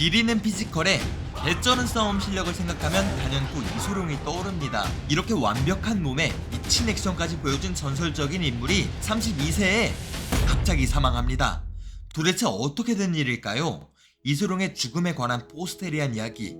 지리는 피지컬에 개쩌는 싸움 실력을 생각하면 단연코 이소룡이 떠오릅니다. 이렇게 완벽한 몸에 미친 액션까지 보여준 전설적인 인물이 32세에 갑자기 사망합니다. 도대체 어떻게 된 일일까요? 이소룡의 죽음에 관한 포스테리한 이야기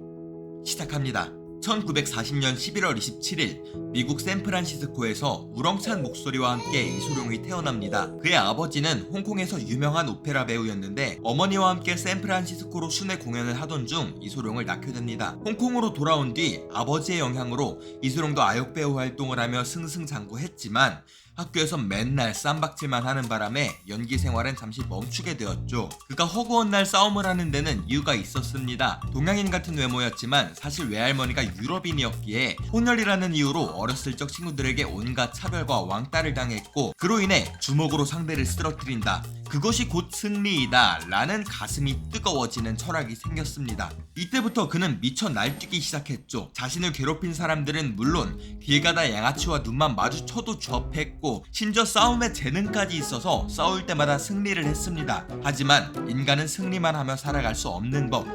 시작합니다. 1940년 11월 27일 미국 샌프란시스코에서 우렁찬 목소리와 함께 이소룡이 태어납니다. 그의 아버지는 홍콩에서 유명한 오페라 배우였는데 어머니와 함께 샌프란시스코로 순회 공연을 하던 중 이소룡을 낳게 됩니다. 홍콩으로 돌아온 뒤 아버지의 영향으로 이소룡도 아역 배우 활동을 하며 승승장구했지만 학교에서 맨날 쌈박질만 하는 바람에 연기 생활은 잠시 멈추게 되었죠. 그가 허구한 날 싸움을 하는 데는 이유가 있었습니다. 동양인 같은 외모였지만 사실 외할머니가 유럽인이었기에 혼혈이라는 이유로 어렸을 적 친구들에게 온갖 차별과 왕따를 당했고 그로 인해 주먹으로 상대를 쓰러뜨린다. 그것이 곧 승리이다 라는 가슴이 뜨거워지는 철학이 생겼습니다. 이때부터 그는 미쳐 날뛰기 시작했죠. 자신을 괴롭힌 사람들은 물론 길 가다 양아치와 눈만 마주쳐도 접했고 심지어 싸움에 재능까지 있어서 싸울 때마다 승리를 했습니다. 하지만 인간은 승리만 하며 살아갈 수 없는 법.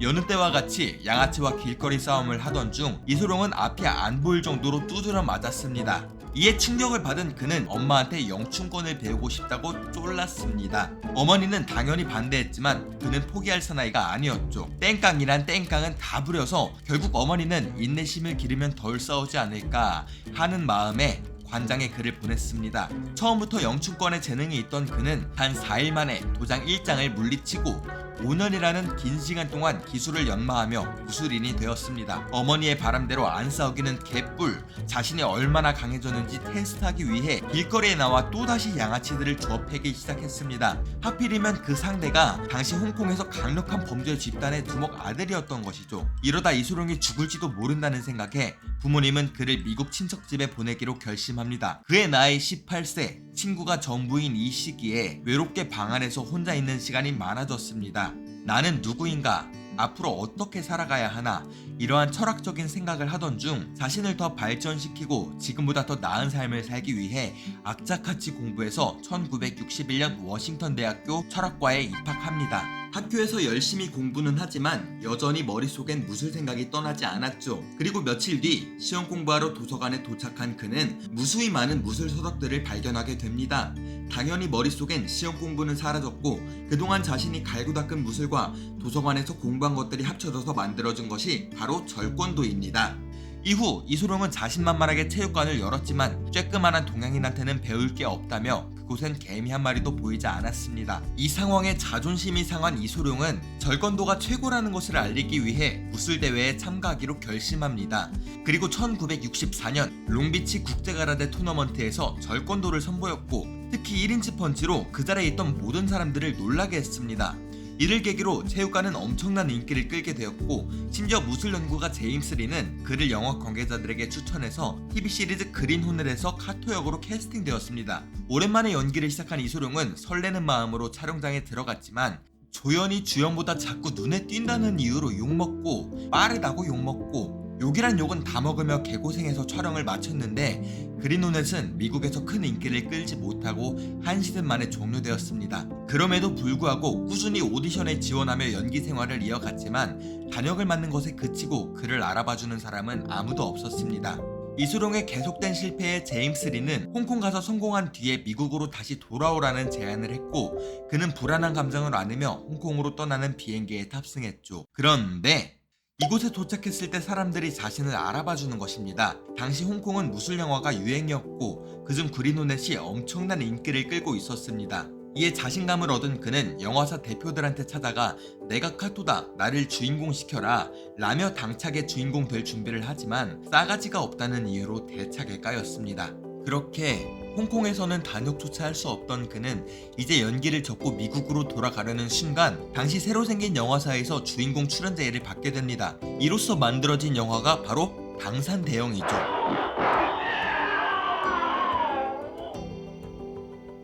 여느 때와 같이 양아치와 길거리 싸움을 하던 중 이소룡은 앞이 안 보일 정도로 두드려 맞았습니다. 이에 충격을 받은 그는 엄마한테 영춘권을 배우고 싶다고 쫄랐습니다. 어머니는 당연히 반대했지만 그는 포기할 사나이가 아니었죠. 땡깡이란 땡깡은 다 부려서 결국 어머니는 인내심을 기르면 덜 싸우지 않을까 하는 마음에 관장에 글을 보냈습니다. 처음부터 영춘권에 재능이 있던 그는 단 4일 만에 도장 1장을 물리치고 5년이라는 긴 시간 동안 기술을 연마하며 무술인이 되었습니다. 어머니의 바람대로 안 싸우기는 개뿔, 자신이 얼마나 강해졌는지 테스트하기 위해 길거리에 나와 또다시 양아치들을 주업하기 시작했습니다. 하필이면 그 상대가 당시 홍콩에서 강력한 범죄 집단의 두목 아들이었던 것이죠. 이러다 이소룡이 죽을지도 모른다는 생각에 부모님은 그를 미국 친척집에 보내기로 결심합니다. 그의 나이 18세, 친구가 전부인 이 시기에 외롭게 방 안에서 혼자 있는 시간이 많아졌습니다. 나는 누구인가? 앞으로 어떻게 살아가야 하나? 이러한 철학적인 생각을 하던 중 자신을 더 발전시키고 지금보다 더 나은 삶을 살기 위해 악착같이 공부해서 1961년 워싱턴 대학교 철학과에 입학합니다. 학교에서 열심히 공부는 하지만 여전히 머릿속엔 무술 생각이 떠나지 않았죠. 그리고 며칠 뒤 시험 공부하러 도서관에 도착한 그는 무수히 많은 무술 서적들을 발견하게 됩니다. 당연히 머릿속엔 시험 공부는 사라졌고 그동안 자신이 갈고 닦은 무술과 도서관에서 공부한 것들이 합쳐져서 만들어진 것이 바로 절권도입니다. 이후 이소룡은 자신만만하게 체육관을 열었지만 쬐끄만한 동양인한테는 배울 게 없다며 그곳엔 개미 한 마리도 보이지 않았습니다. 이 상황에 자존심이 상한 이소룡은 절권도가 최고라는 것을 알리기 위해 무술대회에 참가하기로 결심합니다. 그리고 1964년 롱비치 국제가라데 토너먼트에서 절권도를 선보였고 특히 1인치 펀치로 그 자리에 있던 모든 사람들을 놀라게 했습니다. 이를 계기로 체육관은 엄청난 인기를 끌게 되었고 심지어 무술 연구가 제임스 리는 그를 영화 관계자들에게 추천해서 TV 시리즈 그린 호넬에서 카토 역으로 캐스팅되었습니다. 오랜만에 연기를 시작한 이소룡은 설레는 마음으로 촬영장에 들어갔지만 조연이 주연보다 자꾸 눈에 띈다는 이유로 욕먹고 빠르다고 욕먹고 욕이란 욕은 다 먹으며 개고생해서 촬영을 마쳤는데 그린호넷은 미국에서 큰 인기를 끌지 못하고 한 시즌 만에 종료되었습니다. 그럼에도 불구하고 꾸준히 오디션에 지원하며 연기 생활을 이어갔지만 단역을 맡는 것에 그치고 그를 알아봐주는 사람은 아무도 없었습니다. 이수룡의 계속된 실패에 제임스 리는 홍콩 가서 성공한 뒤에 미국으로 다시 돌아오라는 제안을 했고 그는 불안한 감정을 안으며 홍콩으로 떠나는 비행기에 탑승했죠. 그런데 이곳에 도착했을 때 사람들이 자신을 알아봐 주는 것입니다. 당시 홍콩은 무술 영화가 유행이었고 그중 그린호넷이 엄청난 인기를 끌고 있었습니다. 이에 자신감을 얻은 그는 영화사 대표들한테 찾아가 내가 카토다 나를 주인공 시켜라 라며 당차게 주인공 될 준비를 하지만 싸가지가 없다는 이유로 대차게 까였습니다. 그렇게 홍콩에서는 단역조차 할 수 없던 그는 이제 연기를 접고 미국으로 돌아가려는 순간 당시 새로 생긴 영화사에서 주인공 출연 제의를 받게 됩니다. 이로써 만들어진 영화가 바로 방산대영이죠.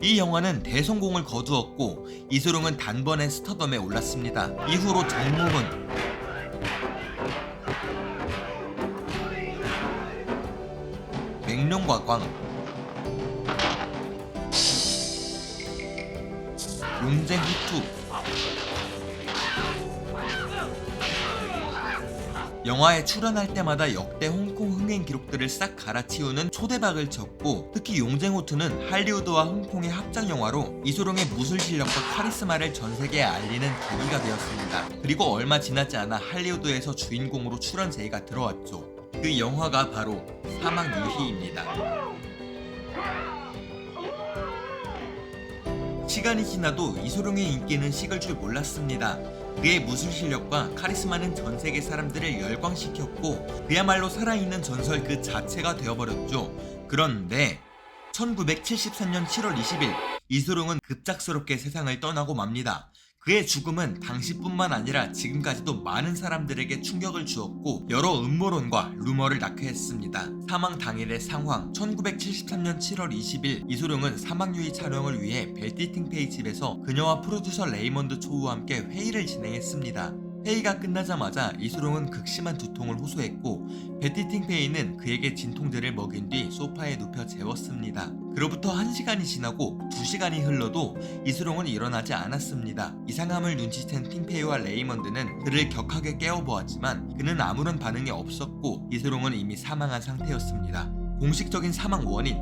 이 영화는 대성공을 거두었고 이소룡은 단번에 스타덤에 올랐습니다. 이후로 정몽은 맹룡과 광 용쟁 후투 영화에 출연할 때마다 역대 홍콩 흥행 기록들을 싹 갈아치우는 초대박을 쳤고 특히 용쟁호투는 할리우드와 홍콩의 합작 영화로 이소룡의 무술 실력과 카리스마를 전 세계에 알리는 계기가 되었습니다. 그리고 얼마 지나지 않아 할리우드에서 주인공으로 출연 제의가 들어왔죠. 그 영화가 바로 사막 유희입니다. 시간이 지나도 이소룡의 인기는 식을 줄 몰랐습니다. 그의 무술 실력과 카리스마는 전 세계 사람들을 열광시켰고 그야말로 살아있는 전설 그 자체가 되어버렸죠. 그런데 1973년 7월 20일 이소룡은 급작스럽게 세상을 떠나고 맙니다. 그의 죽음은 당시뿐만 아니라 지금까지도 많은 사람들에게 충격을 주었고 여러 음모론과 루머를 낳게 했습니다. 사망 당일의 상황 1973년 7월 20일 이소룡은 사망유의 촬영을 위해 벨티팅페이 집에서 그녀와 프로듀서 레이먼드 초우와 함께 회의를 진행했습니다. 회의가 끝나자마자 이소룡은 극심한 두통을 호소했고 베티팅페이는 그에게 진통제를 먹인 뒤 소파에 눕혀 재웠습니다. 그로부터 1시간이 지나고 2시간이 흘러도 이소룡은 일어나지 않았습니다. 이상함을 눈치챈 팅페이와 레이먼드는 그를 격하게 깨워보았지만 그는 아무런 반응이 없었고 이소룡은 이미 사망한 상태였습니다. 공식적인 사망 원인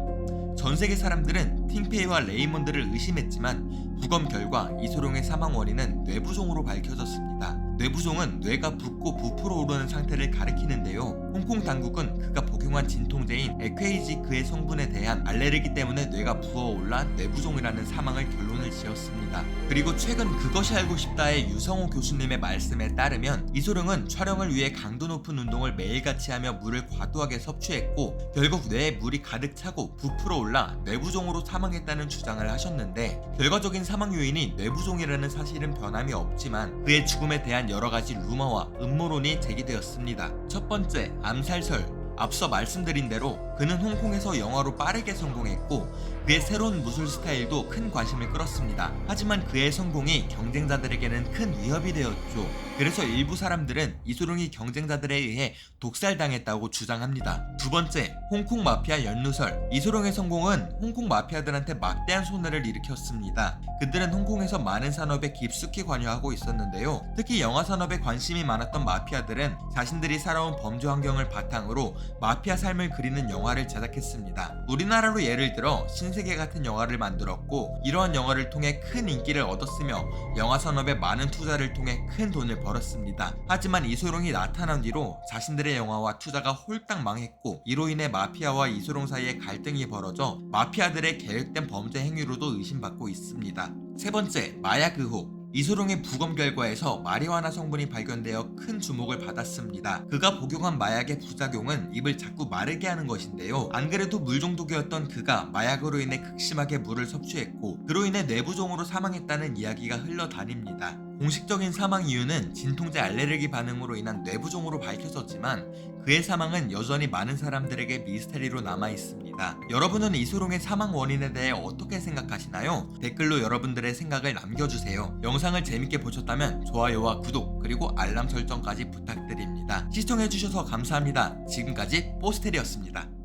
전 세계 사람들은 팅페이와 레이먼드를 의심했지만 부검 결과 이소룡의 사망 원인은 뇌부종으로 밝혀졌습니다. 뇌부종은 뇌가 붓고 부풀어 오르는 상태를 가리키는데요. 홍콩 당국은 그가 복용한 진통제인 에퀘이지크의 성분에 대한 알레르기 때문에 뇌가 부어올라 뇌부종이라는 사망을 결론을 지었습니다. 그리고 최근 그것이 알고 싶다의 유성호 교수님의 말씀에 따르면 이소룡은 촬영을 위해 강도 높은 운동을 매일같이 하며 물을 과도하게 섭취했고 결국 뇌에 물이 가득 차고 부풀어 올라 뇌부종으로 사망했다는 주장을 하셨는데 결과적인 사망 요인이 뇌부종이라는 사실은 변함이 없지만 그의 죽음에 대한 여러 가지 루머와 음모론이 제기되었습니다. 첫 번째, 암살설. 앞서 말씀드린 대로 그는 홍콩에서 영화로 빠르게 성공했고 그의 새로운 무술 스타일도 큰 관심을 끌었습니다. 하지만 그의 성공이 경쟁자들에게는 큰 위협이 되었죠. 그래서 일부 사람들은 이소룡이 경쟁자들에 의해 독살당했다고 주장합니다. 두 번째, 홍콩 마피아 연루설. 이소룡의 성공은 홍콩 마피아들한테 막대한 손해를 일으켰습니다. 그들은 홍콩에서 많은 산업에 깊숙이 관여하고 있었는데요. 특히 영화 산업에 관심이 많았던 마피아들은 자신들이 살아온 범죄 환경을 바탕으로 마피아 삶을 그리는 영화를 제작했습니다. 우리나라로 예를 들어 신세계 같은 영화를 만들었고 이러한 영화를 통해 큰 인기를 얻었으며 영화 산업에 많은 투자를 통해 큰 돈을 벌었 습니다. 하지만 이소룡이 나타난 뒤로 자신들의 영화와 투자가 홀딱 망했고 이로 인해 마피아와 이소룡 사이에 갈등이 벌어져 마피아들의 계획된 범죄 행위로도 의심받고 있습니다. 세 번째, 마약 의혹. 이소룡의 부검 결과에서 마리화나 성분이 발견되어 큰 주목을 받았습니다. 그가 복용한 마약의 부작용은 입을 자꾸 마르게 하는 것인데요. 안 그래도 물 중독이었던 그가 마약으로 인해 극심하게 물을 섭취했고 그로 인해 뇌부종으로 사망했다는 이야기가 흘러다닙니다. 공식적인 사망 이유는 진통제 알레르기 반응으로 인한 뇌부종으로 밝혀졌지만 그의 사망은 여전히 많은 사람들에게 미스테리로 남아 있습니다. 여러분은 이소룡의 사망 원인에 대해 어떻게 생각하시나요? 댓글로 여러분들의 생각을 남겨주세요. 영상을 재밌게 보셨다면 좋아요와 구독 그리고 알람 설정까지 부탁드립니다. 시청해주셔서 감사합니다. 지금까지 포스텔이었습니다.